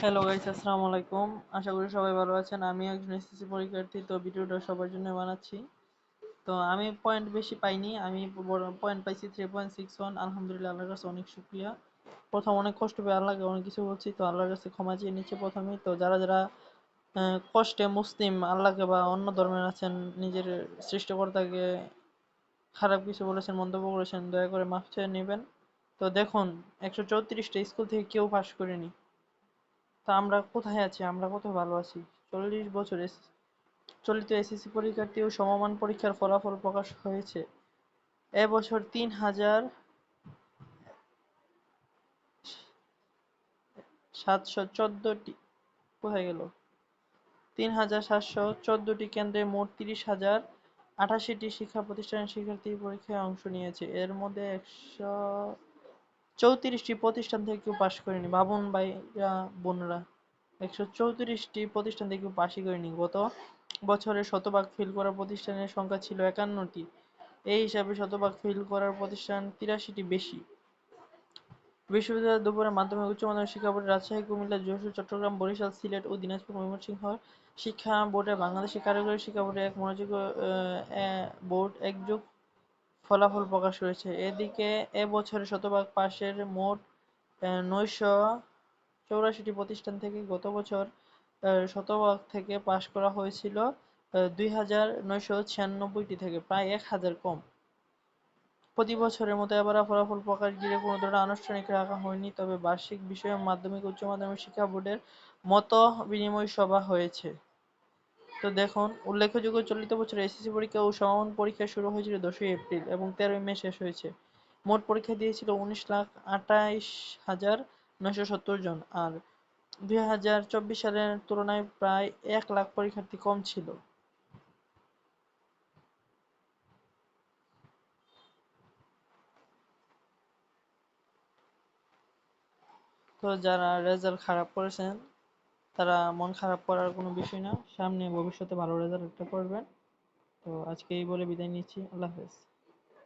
Hello guys আসসালামু আলাইকুম। আশা করি সবাই ভালো আছেন। আমি একজন এসএসসি পরীক্ষার্থী, তো ভিডিওটা সবার জন্য বানাচ্ছি। তো আমি পয়েন্ট বেশি পাইনি। আমি পয়েন্ট পাইছি থ্রি পয়েন্ট সিক্স ওয়ান আলহামদুলিল্লাহ, আল্লাহর কাছে অনেক শুক্রিয়া। প্রথম অনেক কষ্ট পেয়ে আল্লাহকে অনেক কিছু বলছি, তো আল্লাহর কাছে ক্ষমা চেয়ে নিচ্ছে প্রথমেই তো যারা যারা কষ্টে মুসলিম, আল্লাহকে বা অন্য ধর্মের আছেন, নিজের সৃষ্টিকর্তাকে খারাপ কিছু বলেছেন, মন্তব্য করেছেন, দয়া করে মাফ চেয়ে নেবেন। তো দেখুন, একশো চৌত্রিশটা স্কুল থেকে কেউ পাশ করেনি। তা আমরা কোথায় আছি? আমরা কত ভালো আছি? চল্লিশ বছর চলিত এসএসসি পরীক্ষার্থী ও সমমান পরীক্ষার ফলাফল প্রকাশ হয়েছে। এবছর তিন হাজার সাতশো চোদ্দটি, কোথায় গেল? তিন হাজার সাতশো চোদ্দটি কেন্দ্রে মোট তিরিশ হাজার আঠাশিটি শিক্ষা প্রতিষ্ঠানের শিক্ষার্থী পরীক্ষায় অংশ নিয়েছে। এর মধ্যে একশো চৌত্রিশটি প্রতিষ্ঠান থেকে কেউ পাশ করেনি। ভাবুন ভাইরা, বোনরা, একশো চৌত্রিশটি প্রতিষ্ঠান থেকে কেউ পাশই করেনি। গত বছরে শতভাগ ফেল করা প্রতিষ্ঠানের সংখ্যা ছিল একান্নটি। এই হিসাবে শতভাগ ফেল করার প্রতিষ্ঠান তিরাশিটি বেশি। বিশ্ববিদ্যালয় দুপুরে মাধ্যমিক উচ্চ মাধ্যমিক শিক্ষা বোর্ড রাজশাহী, কুমিল্লা, যশোর, চট্টগ্রাম, বরিশাল, সিলেট ও দিনাজপুর ময়মনসিংহ শিক্ষা বোর্ডে বাংলাদেশের কারিগরি শিক্ষা বোর্ডে এক মনোযোগ বোর্ড একযোগ ফলাফল প্রকাশ করেছে। এদিকে এ বছরে শতভাগ পাশের মোট নয়শো চৌরাশিটি প্রতিষ্ঠান থেকে গত বছর শতভাগ থেকে পাশ করা হয়েছিল দুই হাজার নয়শো ছিয়ানব্বইটি থেকে প্রায় এক হাজার কম। প্রতি বছরের মতো এবার ফলাফল প্রকাশ ঘিরে কোনো ধরনের আনুষ্ঠানিক রাখা হয়নি, তবে বার্ষিক বিষয়ে মাধ্যমিক, উচ্চ মাধ্যমিক শিক্ষা বোর্ডের মত বিনিময় সভা হয়েছে। তো দেখুন, উল্লেখযোগ্য চলিত বছর এসএসসি পরীক্ষা ও সমাপন পরীক্ষা শুরু হয়েছিল দশই এপ্রিল এবং তেরোই মে শেষ হয়েছে। মোট পরীক্ষা দিয়েছিল উনিশ লাখ আটাইশ হাজার নয়শো সত্তর জন আর দুই হাজার চব্বিশ সালের তুলনায় প্রায় এক লাখ পরীক্ষার্থী কম ছিল। তো যারা রেজাল্ট খারাপ করেছেন তারা মন খারাপ করার কোনো বিষয় না। সামনে ভবিষ্যতে ভালো রেজাল্ট করবেন। তো আজকে এই বলে বিদায় নিচ্ছি। আল্লাহ হাফেজ।